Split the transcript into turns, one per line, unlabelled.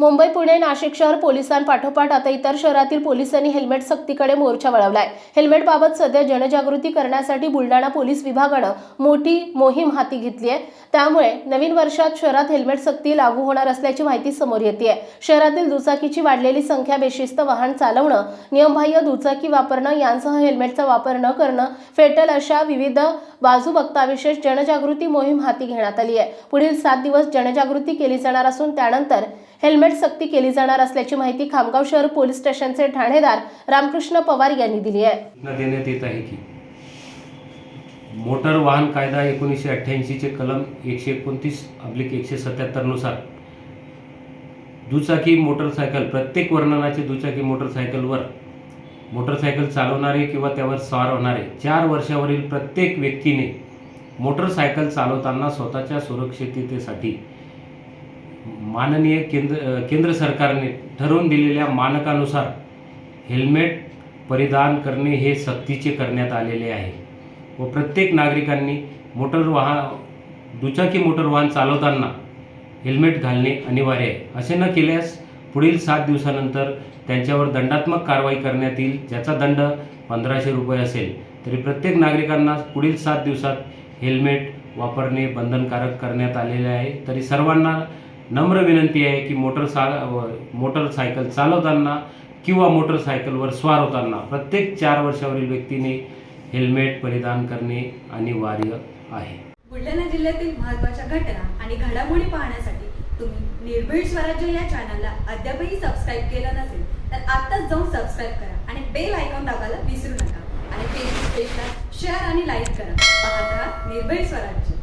मुंबई पुणे नाशिक शहर पोलिसांपाठोपाठ. आता इतर शहरातील पोलिसांनी हेल्मेट सक्तीकडे मोर्चा वळवलाय. हेल्मेटबाबत सध्या जनजागृती करण्यासाठी बुलढाणा पोलीस विभागानं मोठी मोहीम हाती घेतली आहे. त्यामुळे नवीन वर्षात शहरात हेल्मेट सक्ती लागू होणार असल्याची माहिती समोर येते शहरातील दुचाकीची वाढलेली संख्या बेशिस्त वाहन चालवणं नियमबाह्य दुचाकी वापरणं यांसह हेल्मेटचा वापर न करणं फेटल अशा विविध बाजू बघता विशेष जनजागृती मोहीम हाती घेण्यात आली आहे. पुढील सात दिवस जनजागृती केली जाणार असून त्यानंतर हेल्मेट सक्ती केली जाणार असल्याची माहिती खामगाव शहर पोलीस स्टेशनचे ठाणेदार रामकृष्ण पवार यांनी दिली आहे.
देण्यात येत आहे की मोटर वाहन कायदा एकोणीसशे अठ्ठ्याऐंशीचे कलम एकशे एकोणतीस अब्लिक एकशे सत्याहत्तरनुसार दुचाकी मोटरसायकल प्रत्येक वर्णनाचे दुचाकी मोटरसायकलवर मोटरसायकल चालवणारे किंवा त्यावर स्वार होणारे चार वर्षावरील प्रत्येक व्यक्तीने मोटरसायकल चालवताना स्वतःच्या सुरक्षिततेसाठी माननीय केंद्र केंद्र सरकारने ठरवून दिलेल्या मानकानुसार हेल्मेट परिधान करणे हे सक्तीचे करण्यात आलेले आहे व प्रत्येक नागरिकांनी मोटर वाहन दुचाकी मोटर वाहन चालवताना हेल्मेट घालणे अनिवार्य आहे. असे न केल्यास पुढील सात दिवसानंतर त्यांच्यावर दंडात्मक कारवाई करण्यात येईल ज्याचा दंड पंधराशे रुपये असेल. तरी प्रत्येक नागरिकांना पुढील सात दिवसात हेल्मेट वापरणे बंधनकारक करण्यात आलेले आहे. तरी सर्वांना नम्र विनंती आहे की मोटर सा मोटरसायकल चालवताना किंवा मोटरसायकलवर स्वार होताना प्रत्येक चार वर्षावरील व्यक्तीने हेल्मेट परिधान करणे अनिवार्य आहे.
बुलढाणा जिल्ह्यातील महत्त्वाच्या घटना आणि घडामोडी पाहण्यासाठी तुम्ही निर्भीड स्वराज्य या चॅनलला अद्यापही सबस्क्राईब केलं नसेल तर आत्ताच जाऊन सबस्क्राईब करा आणि बेल आयकॉन दाबायला विसरू नका. आणि फेसबुक पेजला शेअर आणि लाईक करा. पाहत राहा निर्भीड स्वराज्य.